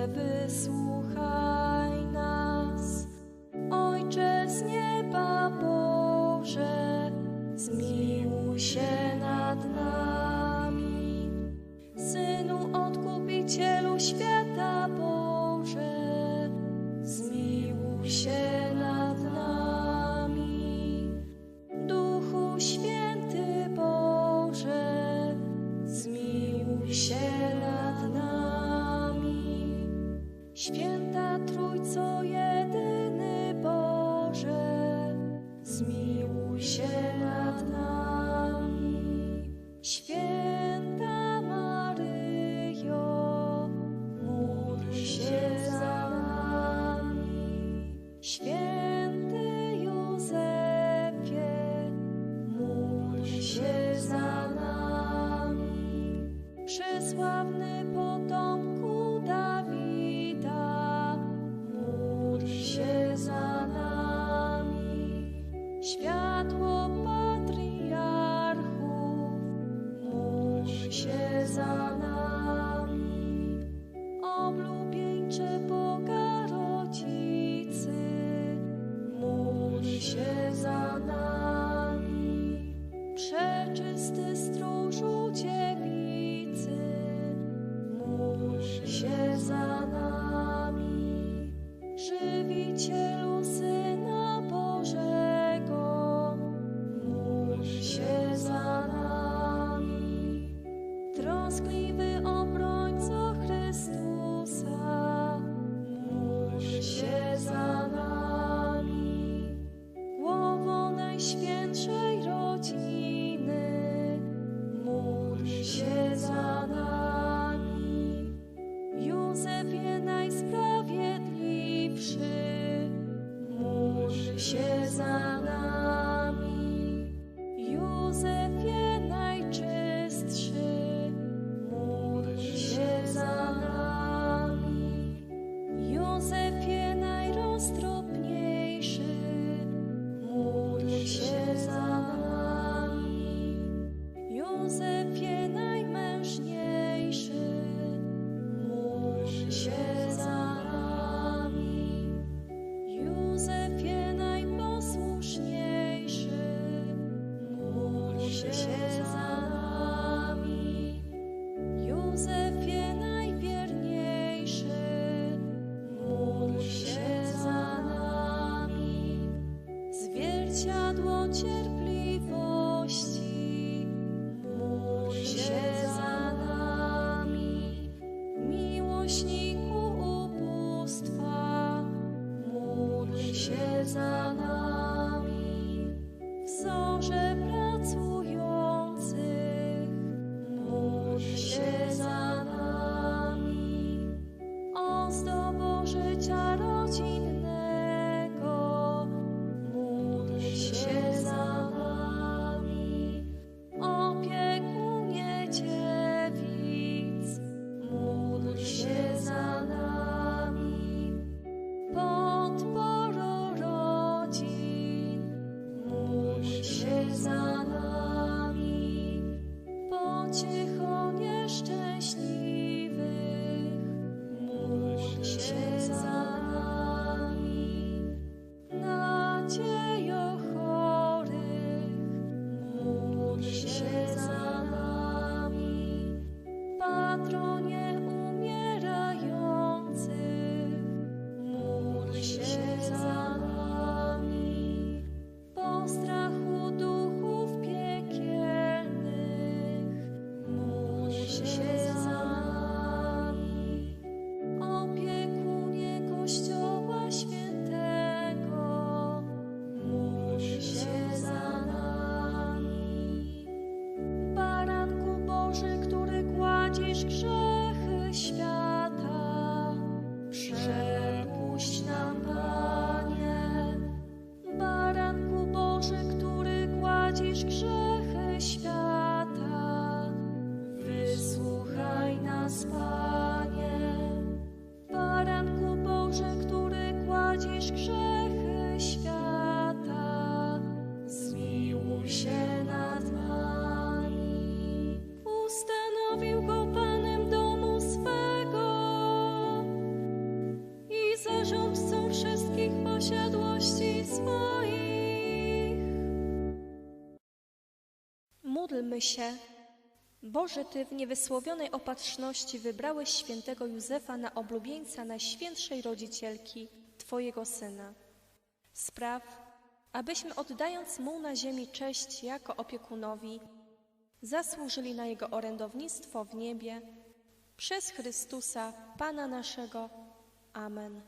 heaven. nami. Przeczysty stróżu dziewicy, módl się za nami. Żywicielu Syna Bożego, módl się za nami. Troskliwy obrońco Chrystusa, módl się za nami. desire. siadło cierpliwości. Módlmy się. Boże, Ty w niewysłowionej opatrzności wybrałeś świętego Józefa na oblubieńca Najświętszej Rodzicielki, Twojego Syna. Spraw, abyśmy oddając Mu na ziemi cześć jako opiekunowi, zasłużyli na Jego orędownictwo w niebie, przez Chrystusa, Pana naszego. Amen.